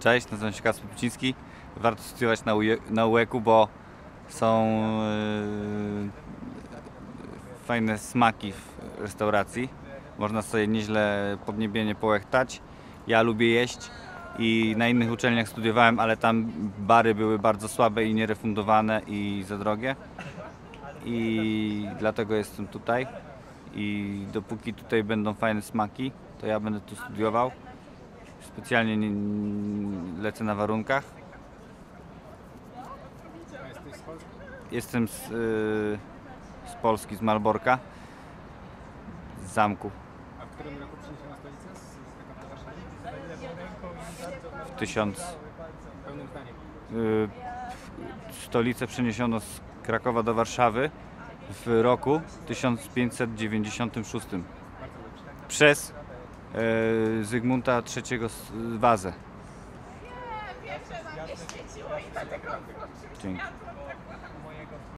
Cześć, nazywam się Kasper. Warto studiować na, UE, na UEK-u, bo są yy, fajne smaki w restauracji. Można sobie nieźle podniebienie połechtać. Ja lubię jeść i na innych uczelniach studiowałem, ale tam bary były bardzo słabe i nierefundowane i za drogie. I dlatego jestem tutaj. I dopóki tutaj będą fajne smaki, to ja będę tu studiował. Specjalnie nie, nie, lecę na warunkach. Jestem z, y, z Polski, z Malborka, z zamku A w którym roku stolicę Krakowa do Warszawy? w tysiąc. Pełnym zdaniem. Y, stolicę przeniesiono z Krakowa do Warszawy w roku 1596 Bardzo dobrze. przez Zygmunta III z- Wazę. Dzięki.